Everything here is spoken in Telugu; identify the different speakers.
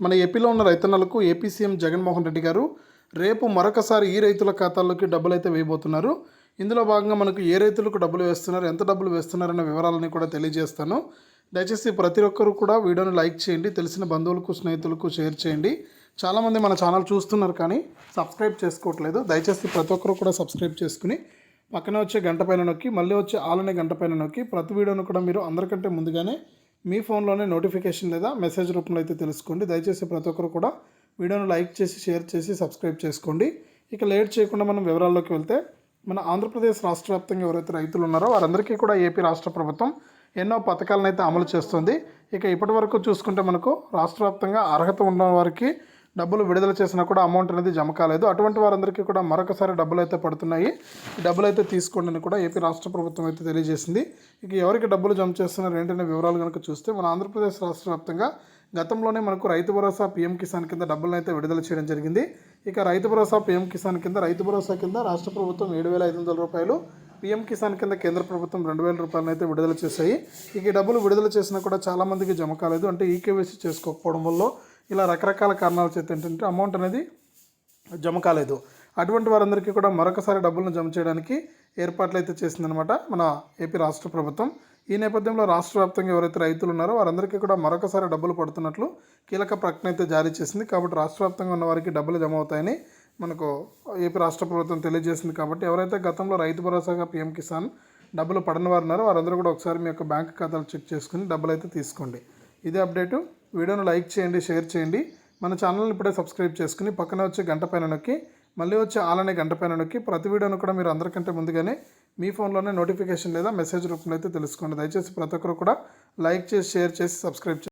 Speaker 1: మన ఏపీలో ఉన్న రైతన్నలకు ఏపీ సీఎం జగన్మోహన్ రెడ్డి గారు రేపు మరొకసారి ఈ రైతుల ఖాతాల్లోకి డబ్బులు అయితే వేయబోతున్నారు. ఇందులో భాగంగా మనకు ఏ రైతులకు డబ్బులు వేస్తున్నారు ఎంత డబ్బులు వేస్తున్నారనే వివరాలని కూడా తెలియజేస్తాను. దయచేసి ప్రతి ఒక్కరు కూడా వీడియోని లైక్ చేయండి తెలిసిన బంధువులకు స్నేహితులకు షేర్ చేయండి. చాలామంది మన ఛానల్ చూస్తున్నారు కానీ సబ్స్క్రైబ్ చేసుకోవట్లేదు. దయచేసి ప్రతి ఒక్కరు కూడా సబ్స్క్రైబ్ చేసుకుని పక్కనే వచ్చే గంట పైన నొక్కి మళ్ళీ వచ్చే ఆలనే గంట పైన నొక్కి ప్రతి వీడియోను కూడా మీరు అందరికంటే ముందుగానే మీ ఫోన్లోనే నోటిఫికేషన్ లేదా మెసేజ్ రూపంలో అయితే తెలుసుకోండి. దయచేసి ప్రతి ఒక్కరు కూడా వీడియోను లైక్ చేసి షేర్ చేసి సబ్స్క్రైబ్ చేసుకోండి. ఇక లేట్ చేయకుండా మనం వివరాల్లోకి వెళ్తే మన ఆంధ్రప్రదేశ్ రాష్ట్ర వ్యాప్తంగా ఎవరైతే రైతులు ఉన్నారో వారందరికీ కూడా ఏపీ రాష్ట్ర ప్రభుత్వం ఎన్నో పథకాలను అయితే అమలు చేస్తుంది. ఇక ఇప్పటి వరకు చూసుకుంటే మనకు రాష్ట్ర వ్యాప్తంగా అర్హత ఉన్న వారికి డబ్బులు విడుదల చేసినా కూడా అమౌంట్ అనేది జమ కాలేదు. అటువంటి వారందరికీ కూడా మరొకసారి డబ్బులు అయితే పడుతున్నాయి. డబ్బులు అయితే తీసుకోండి అని కూడా ఏపీ రాష్ట్ర ప్రభుత్వం అయితే తెలియజేసింది. ఇక ఎవరికి డబ్బులు జమ చేస్తున్నారు ఏంటనే వివరాలు కనుక చూస్తే మన ఆంధ్రప్రదేశ్ రాష్ట్ర వ్యాప్తంగా గతంలోనే మనకు రైతు భరోసా పీఎం కిసాన్ కింద డబ్బులను అయితే విడుదల చేయడం జరిగింది. ఇక రైతు భరోసా పీఎం కిసాన్ కింద రైతు భరోసా కింద రాష్ట్ర ప్రభుత్వం ఏడు వేల ఐదు వందల రూపాయలు పీఎం కిసాన్ కింద కేంద్ర ప్రభుత్వం రెండు వేల రూపాయలను అయితే విడుదల చేశాయి. ఇక డబ్బులు విడుదల చేసినా కూడా చాలామందికి జమ కాలేదు. అంటే ఈకేవైసీ చేసుకోకపోవడం వల్ల ఇలా రకరకాల కారణాల చేత ఏంటంటే అమౌంట్ అనేది జమ కాలేదు. అటువంటి వారందరికీ కూడా మరొకసారి డబ్బులను జమ చేయడానికి ఏర్పాట్లు అయితే చేసిందనమాట మన ఏపీ రాష్ట్ర ప్రభుత్వం. ఈ నేపథ్యంలో రాష్ట్ర వ్యాప్తంగా ఎవరైతే రైతులు ఉన్నారో వారందరికీ కూడా మరొకసారి డబ్బులు పడుతున్నట్లు కీలక ప్రకటన అయితే జారీ చేసింది. కాబట్టి రాష్ట్ర వ్యాప్తంగా ఉన్న వారికి డబ్బులు జమ అవుతాయని మనకు ఏపీ రాష్ట్ర ప్రభుత్వం తెలియజేసింది. కాబట్టి ఎవరైతే గతంలో రైతు భరోసాగా పీఎం కిసాన్ డబ్బులు పడని వారు ఉన్నారో వారందరూ కూడా ఒకసారి మీ యొక్క బ్యాంక్ ఖాతాలు చెక్ చేసుకుని డబ్బులు అయితే తీసుకోండి. ఇదే అప్డేటు. వీడియోను లైక్ చేయండి షేర్ చేయండి. మన ఛానల్ని ఇప్పుడే సబ్స్క్రైబ్ చేసుకుని పక్కన వచ్చే గంట పైన నొక్కి మళ్ళీ వచ్చే ఆలనే గంట పైన నొక్కి ప్రతి వీడియోను కూడా మీరు అందరికంటే ముందుగానే మీ ఫోన్లోనే నోటిఫికేషన్ లేదా మెసేజ్ రూపంలో అయితే తెలుసుకోండి. దయచేసి ప్రతి ఒక్కరు కూడా లైక్ చేసి షేర్ చేసి సబ్స్క్రైబ్